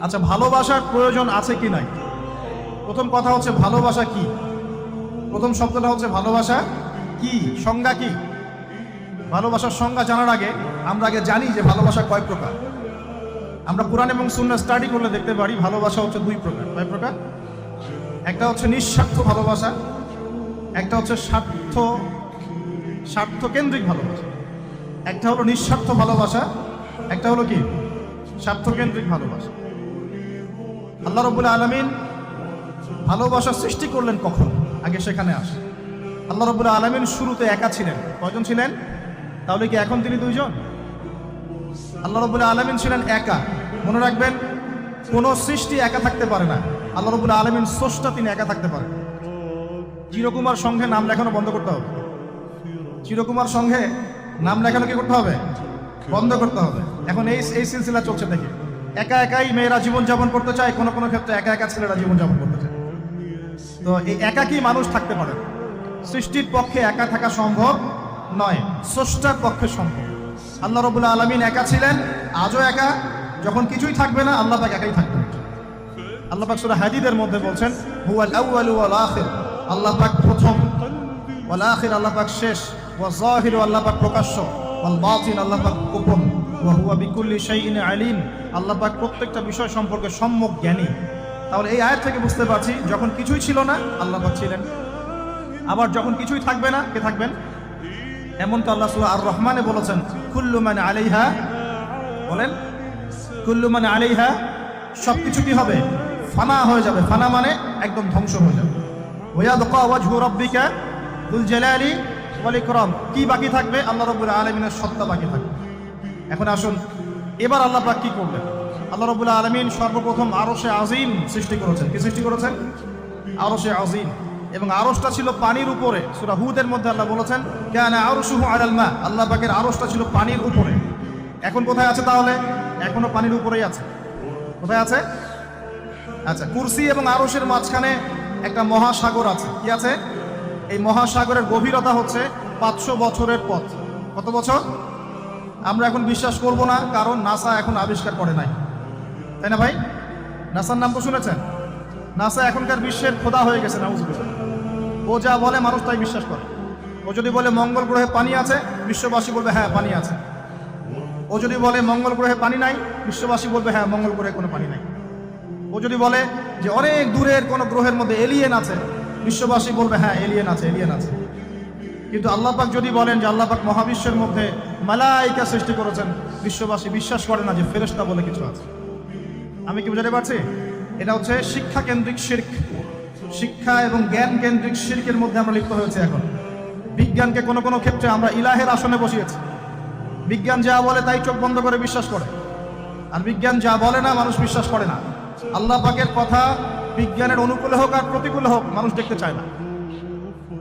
আচ্ছা ভালোবাসার প্রয়োজন আছে কি নাই? প্রথম কথা হচ্ছে, ভালোবাসা কি? প্রথম শব্দটা হচ্ছে, ভালোবাসা কি? সংজ্ঞা কি? ভালোবাসার সংজ্ঞা জানার আগে আমরা আগে জানি যে ভালোবাসা কয় প্রকার। আমরা কোরআন এবং শূন্য স্টাডি করলে দেখতে পারি, ভালোবাসা হচ্ছে দুই প্রকার। কয় প্রকার? একটা হচ্ছে নিঃস্বার্থ ভালোবাসা, একটা হচ্ছে স্বার্থ, স্বার্থকেন্দ্রিক ভালোবাসা। একটা হলো নিঃস্বার্থ ভালোবাসা, একটা হলো কি? স্বার্থকেন্দ্রিক ভালোবাসা। আল্লাহ রবুল আলমিন ভালোবাসা সৃষ্টি করলেন কখন? আগে সেখানে আসে আল্লাহ রবুল আলমিন শুরুতে একা ছিলেন। কয়জন ছিলেন? তাহলে কি এখন তিনি দুইজন? আল্লাহ রবুল আলমিন ছিলেন একা। মনে রাখবেন, কোন সৃষ্টি একা থাকতে পারে না। আল্লাহ রবুল আলমিন স্রষ্টা, তিনি একা থাকতে পারেন। চিরকুমার সংঘে নাম লেখানো বন্ধ করতে হবে। চিরকুমার সংঘে নাম লেখানো কি করতে হবে? বন্ধ করতে হবে। এখন এই এই সিলসিলা চলছে দেখি। একা একাই মেয়েরা জীবনযাপন করতে চায়, কোনো কোনো ক্ষেত্রে একা একা ছেলেরা জীবনযাপন করতে চায়। তো এই একাকী মানুষ থাকতে পারে। সৃষ্টির পক্ষে একা থাকা সম্ভব নয়, স্রষ্টার পক্ষে সম্ভব। আল্লাহ রবুল্লা আলমিন একা ছিলেন, আজও একা। যখন কিছুই থাকবে না, আল্লাহ পাক একাই থাকবে আল্লাহ পাক সুরা হাদিদের মধ্যে বলছেন আল্লাহ পাক প্রথম আল্লাহ পাক শেষ ওয়া আল্লাহ পাক প্রকাশ্য আল্লাহ পাক গোপন। ওয়া হুয়া বিকুল্লি শাইইন আলিম। আল্লাহ পাক প্রত্যেকটা বিষয় সম্পর্কে সম্যক জ্ঞানী। তাহলে এই আয়াত থেকে বুঝতে পারছি, যখন কিছুই ছিল না, আল্লাহ পাক ছিলেন। আবার যখন কিছুই থাকবে না, কে থাকবেন? এমন তো আল্লাহ সুবহান আর রহমানে বলেছেন, কুল্লু মান আলাইহা বলেন, কুল্লু মানে আলাইহা সব কিছু কি হবে। ফানা হয়ে যাবে। ফানা মানে একদম ধ্বংস হয়ে যাবে। ওয়াদকা ওয়াজহু রাব্বিকা দুল জালালি ওয়াল ইকরাম কি বাকি থাকবে? আল্লাহ রাব্বুল আলামিনের সত্তা বাকি থাকবে। এখন আসুন, এবার আল্লাহ পাক কি করবেন আল্লাহ রাব্বুল আলামিন সর্বপ্রথম আরশে আজিম সৃষ্টি করেছেন। কি সৃষ্টি করেছেন? আরশে আজিম। এবং আরশটা ছিল পানির উপরে। সূরা হুদের মধ্যে আল্লাহ বলেছেন, কানা আরশুহু আলাল মা। আল্লাহ পাকের আরশটা ছিল পানির উপরে। এখন কোথায় আছে তাহলে? এখনও পানির উপরেই আছে। কোথায় আছে? আচ্ছা কুরসি এবং আরশের মাঝখানে একটা মহাসাগর আছে। কি আছে? এই মহাসাগরের গভীরতা হচ্ছে পাঁচশো বছরের পথ। কত বছর? আমরা এখন বিশ্বাস করব না, কারণ নাসা এখন আবিষ্কার করে নাই। তাই না ভাই? নাসার নাম তো শুনেছেন? নাসা এখনকার বিশ্বের খোদা হয়ে গেছে, নাউজুবিল্লাহ। ও যা বলে, মানুষ তাই বিশ্বাস করে। ও যদি বলে মঙ্গল গ্রহে পানি আছে, বিশ্ববাসী বলবে হ্যাঁ পানি আছে। ও যদি বলে মঙ্গল গ্রহে পানি নাই, বিশ্ববাসী বলবে হ্যাঁ মঙ্গল গ্রহে কোনো পানি নাই। ও যদি বলে যে অনেক দূরের কোনো গ্রহের মধ্যে এলিয়েন আছে, বিশ্ববাসী বলবে হ্যাঁ এলিয়েন আছে এলিয়েন আছে। কিন্তু আল্লাহ পাক যদি বলেন যে আল্লাহ পাক মহাবিশ্বের মধ্যে মালাইকা সৃষ্টি করেছেন। বিশ্ববাসী বিশ্বাস করে না যে ফেরেশতা বলে কিছু আছে। আমি কি বুঝাতে পারছি? এটা হচ্ছে শিক্ষা কেন্দ্রিক শির্ক। শিক্ষা এবং জ্ঞান কেন্দ্রিক শির্কের মধ্যে আমরা লিপ্ত হয়েছে এখন। বিজ্ঞানকে কোনো কোনো ক্ষেত্রে আমরা ইলাহের আসনে বসিয়েছি। বিজ্ঞান যা বলে তাই চোখ বন্ধ করে বিশ্বাস করে। আর বিজ্ঞান যা বলে না, মানুষ বিশ্বাস করে না। আল্লাহ পাকের কথা বিজ্ঞানের অনুকূলে হোক আর প্রতিকূলে হোক, মানুষ দেখতে চায় না।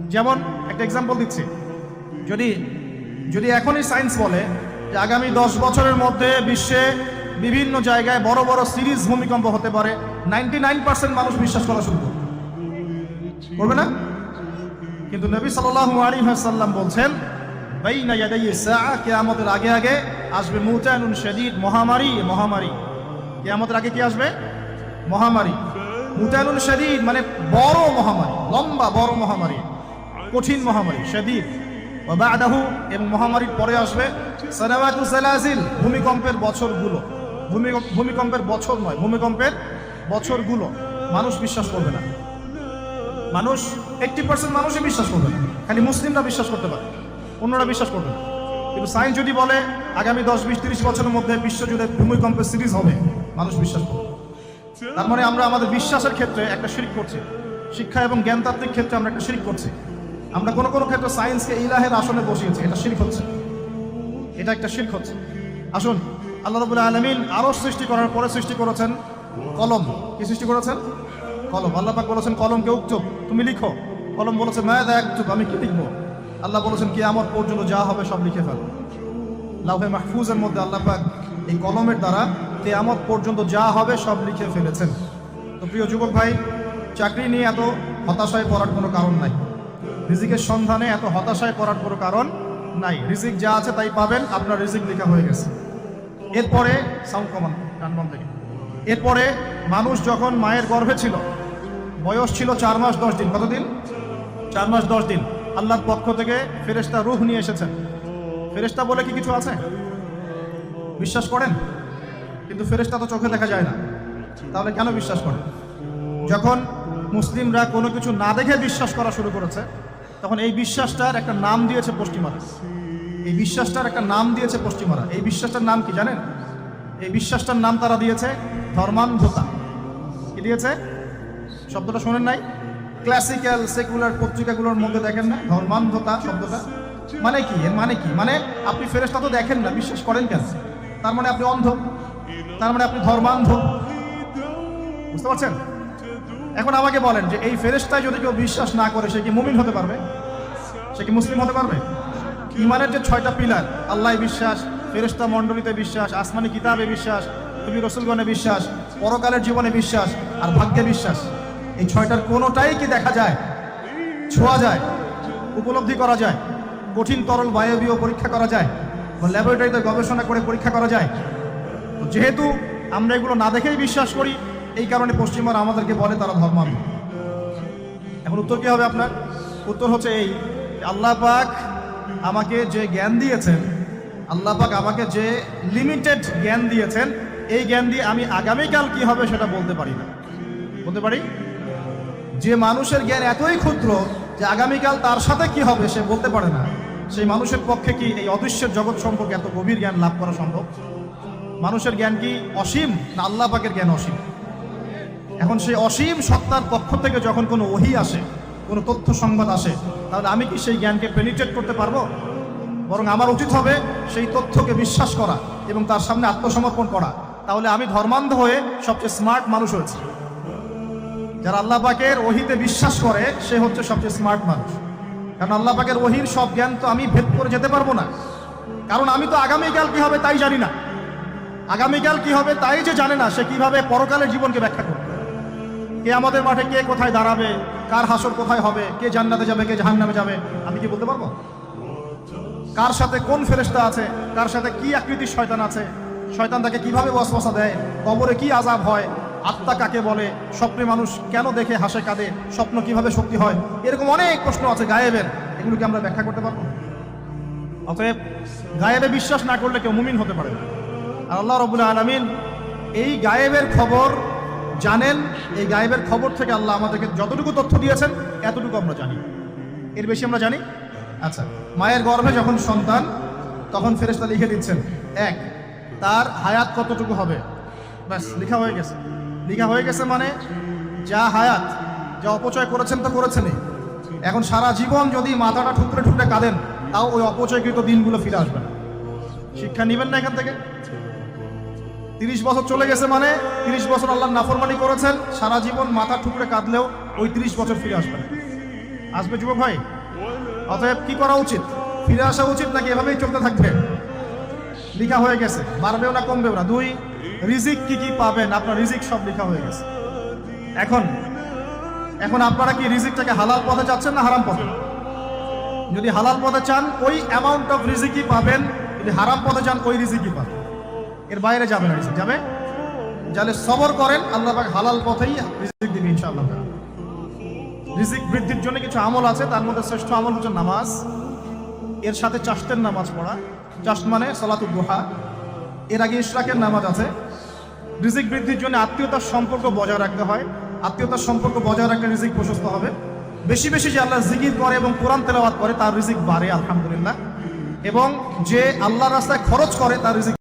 যেমন একটা এক্সাম্পল দিচ্ছি। যদি যদি এখনই সায়েন্স বলে যে আগামী দশ বছরের মধ্যে বিশ্বে বিভিন্ন জায়গায় বড় বড় সিরিজ ভূমিকম্প হতে পারে, নাইনটি নাইন পার্সেন্ট মানুষ বিশ্বাস করা শুরু করবে। না? কিন্তু নবী সাল্লাল্লাহু আলাইহি ওয়াসাল্লাম বলছেন কিয়ামতের আগে আগে আসবে মুতানুন শাদীদ, মহামারী মহামারী। কিয়ামতের আগে কি আসবে? মহামারী। মুতানুন শাদীদ মানে বড় মহামারী, লম্বা, বড় মহামারী, কঠিন মহামারী, শাদীদ। ওয়া বা'দাহু, এবং মহামারীর পরে আসবে। সানাওয়াতু সালাসিল, ভূমিকম্পের বছরগুলো। ভূমিকম্প ভূমিকম্পের বছর নয়, ভূমিকম্পের বছরগুলো। মানুষ বিশ্বাস করবে না। মানুষ এইটটি পার্সেন্ট মানুষই বিশ্বাস করবে না। খালি মুসলিমরা বিশ্বাস করতে পারে। অন্যরা বিশ্বাস করবে না। কিন্তু সায়েন্স যদি বলে, আগামী দশ, বিশ, তিরিশ বছরের মধ্যে বিশ্বজুড়ে ভূমিকম্পের সিরিজ হবে, মানুষ বিশ্বাস করবে তার মানে আমরা আমাদের বিশ্বাসের ক্ষেত্রে একটা শিরিক করছি। শিক্ষা এবং জ্ঞানতাত্ত্বিক ক্ষেত্রে আমরা একটা শিরিক করছি। আমরা কোনো কোনো ক্ষেত্রে সায়েন্সকে ইলাহের আসনে বসিয়েছি, এটা শিরিক হচ্ছে। এটা একটা শির্ক হচ্ছে। আসুন, আল্লাহ রবুল্লাহ আলমিন আরও সৃষ্টি করার পরে সৃষ্টি করেছেন কলম। কি সৃষ্টি করেছেন? কলম। আল্লাহ পাক বলেছেন, কলমকে উক্তুব তুমি লিখো। কলম বলেছে, মায়াদা একটুব আমি কি লিখব? আল্লাহ বলেছেন কি আমার পর্যন্ত যা হবে সব লিখে ফেল। লাউহে মাহফুজের মধ্যে আল্লাহ পাক এই কলমের দ্বারা কে কেয়ামত পর্যন্ত যা হবে সব লিখে ফেলেছেন। তো প্রিয় যুবক ভাই, চাকরি নিয়ে এত হতাশায় পড়ার কোনো কারণ নাই। রিজিকের সন্ধানে এত হতাশায় পড়ার কোনো কারণ নাই। রিজিক যা আছে তাই পাবেন, আপনার রিজিক লেখা হয়ে গেছে। এরপরে সাউন্ড কমান গান বন্ধ থেকে এরপরে, মানুষ যখন মায়ের গর্ভে ছিল, বয়স ছিল চার মাস দশ দিন। কতদিন? চার মাস দশ দিন। আল্লাহর পক্ষ থেকে ফেরেশতা রুহ নিয়ে এসেছেন। ফেরেশতা বলে কি কিছু আছে? বিশ্বাস করেন? কিন্তু ফেরেশতা তো চোখে দেখা যায় না। তাহলে কেন বিশ্বাস করেন? যখন মুসলিমরা কোনো কিছু না দেখে বিশ্বাস করা শুরু করেছে তখন এই বিশ্বাসটার একটা নাম দিয়েছে পশ্চিমারা। এই বিশ্বাসটার একটা নাম দিয়েছে পশ্চিমারা। এই বিশ্বাসটার নাম কি জানেন? এই বিশ্বাসটার নাম তারা দিয়েছে? ধর্মান্ধতা কি দিয়েছে? শব্দটা শোনেন নাই? ক্লাসিক্যাল, সেকুলার পত্রিকাগুলোর মধ্যে দেখেন না? ধর্মান্ধতা শব্দটা। মানে কি? এর মানে কি? মানে আপনি ফেরেশতা তো দেখেন না, বিশ্বাস করেন কেন? তার মানে আপনি অন্ধ। তার মানে আপনি ধর্মান্ধ। বুঝতে পারছেন? এখন আমাকে বলেন যে এই ফেরেস্তায় যদি কেউ বিশ্বাস না করে, সে কি মুমিন হতে পারবে? সে কি মুসলিম হতে পারবে? ইমানের যে ছয়টা পিলার আল্লাহ বিশ্বাস, ফেরেশতা মণ্ডলীতে বিশ্বাস, আসমানি কিতাবে বিশ্বাস তুমি রসুলগণে বিশ্বাস, পরকালের জীবনে বিশ্বাস আর ভাগ্যে বিশ্বাস, এই ছয়টার কোনোটাই কি দেখা যায়, ছোঁয়া যায়, উপলব্ধি করা যায়, কঠিন তরল বায়বীয় পরীক্ষা করা যায় বা ল্যাবরেটরিতে গবেষণা করে পরীক্ষা করা যায়? যেহেতু আমরা এগুলো না দেখেই বিশ্বাস করি এই কারণে পশ্চিমবঙ্গ আমাদেরকে বলে তারা ধর্মান্ধ। এখন উত্তর কি হবে আপনার? উত্তর হচ্ছে এই, আল্লাহ পাক আমাকে যে জ্ঞান দিয়েছেন, আল্লাহ পাক আমাকে যে লিমিটেড জ্ঞান দিয়েছেন, এই জ্ঞান দিয়ে আমি আগামীকাল কি হবে সেটা বলতে পারি না। বলতে পারি? যে মানুষের জ্ঞান এতই ক্ষুদ্র যে আগামীকাল তার সাথে কি হবে সে বলতে পারে না। সেই মানুষের পক্ষে কি এই অদৃশ্যের জগৎ সম্পর্কে এত গভীর জ্ঞান লাভ করা সম্ভব? মানুষের জ্ঞান কি অসীম না আল্লাহ পাকের জ্ঞান অসীম? এখন সেই অসীম সত্তার পক্ষ থেকে যখন কোনো ওহি আসে, কোনো তথ্য সংবাদ আসে, তাহলে আমি কি সেই জ্ঞানকে পেনিট্রেট করতে পারব? বরং আমার উচিত হবে সেই তথ্যকে বিশ্বাস করা এবং তার সামনে আত্মসমর্পণ করা। তাহলে আমি ধর্মান্ধ হয়ে সবচেয়ে স্মার্ট মানুষ হয়েছি। যারা আল্লাহ পাকের ওহিতে বিশ্বাস করে, সে হচ্ছে সবচেয়ে স্মার্ট মানুষ। কারণ আল্লাহ পাকের ওহির সব জ্ঞান তো আমি ভেদ করে যেতে পারব না। কারণ আমি তো আগামীকাল কি হবে তাই জানি না। আগামীকাল কি হবে তাই যে জানে না, সে কীভাবে পরকালের জীবনকে ব্যাখ্যা করবে। কে আমাদের মাঠে কে কোথায় দাঁড়াবে? কার হাসর কোথায় হবে? কে জান্নাতে যাবে, কে জাহান্নামে যাবে? আমি কি বলতে পারব? কার সাথে কোন ফেরেশতা আছে? কার সাথে কি আকৃতির শয়তান আছে? শয়তান তাকে কীভাবে বসবসা দেয়? কবরে কি আজাব হয়? আত্মা কাকে বলে? স্বপ্নে মানুষ কেন দেখে হাসে, কাঁদে? স্বপ্ন কীভাবে শক্তি হয়? এরকম অনেক প্রশ্ন আছে গায়েবের। এগুলোকে আমরা ব্যাখ্যা করতে পারব? অতএব গায়েবে বিশ্বাস না করলে কেউ মুমিন হতে পারে আর আল্লাহ রবুল্লা আলমিন এই গায়েবের খবর জানেন, এই গায়েবের খবর থেকে আল্লাহ আমাদেরকে যতটুকু তথ্য দিয়েছেন, এতটুকু আমরা জানি। এর বেশি আমরা জানি? আচ্ছা মায়ের গর্ভে যখন সন্তান, তখন ফেরেশতা লিখে দিচ্ছেন, এক, তার হায়াত কতটুকু হবে? ব্যাস, লেখা হয়ে গেছে। লেখা হয়ে গেছে মানে যা হায়াত, যা অপচয় করেছেন তো করেছেনই। এখন সারা জীবন যদি মাথাটা ঠুকরে ঠুকরে কাঁদেন, তাও ওই অপচয়কৃত দিনগুলো ফিরে আসবে না। শিক্ষা নেবেন না এখান থেকে? তিরিশ বছর চলে গেছে মানে তিরিশ বছর আল্লাহ নাফরমানি করেছেন, সারা জীবন মাথা ঠুকরে কাঁদলেও ওই তিরিশ বছর ফিরে আসবে আসবে যুবক ভাই? অতএব কি করা উচিত? ফিরে আসা উচিত নাকি এভাবেই চলতে থাকবে? লিখা হয়ে গেছে। বাড়বেও না, কমবেও না। দুই, রিজিক কি কি পাবেন? আপনার রিজিক সব লিখা হয়ে গেছে। এখন এখন আপনারা কি রিজিকটাকে হালাল পথে চাচ্ছেন না হারাম পথে? যদি হালাল পথে চান, ওই অ্যামাউন্ট অফ রিজিকই পাবেন। যদি হারাম পথে চান, ওই রিজিকই পাবেন। এর বাইরে যাবে না যাবে? যাহলে সবর করেন, আল্লাহ পাক হালাল পথেই রিজিক দিবে ইনশাআল্লাহ। রিজিক বৃদ্ধির জন্য কিছু আমল আছে, তার মধ্যে শ্রেষ্ঠ আমল হচ্ছে নামাজ। এর সাথে চাষতের নামাজ পড়া। চাষ মানে সলাতুল দোহা। এর আগে ইশরাকের নামাজ আছে। রিজিক বৃদ্ধির জন্য আত্মীয়তার সম্পর্ক বজায় রাখতে হয়। আত্মীয়তার সম্পর্ক বজায় রাখলে রিজিক প্রশস্ত হবে। বেশি বেশি যে আল্লাহ জিকির করে এবং কোরআন তেলাওয়াত করে, তার রিজিক বাড়ে, আলহামদুলিল্লাহ। এবং যে আল্লাহ রাস্তায় খরচ করে, তার রিজিক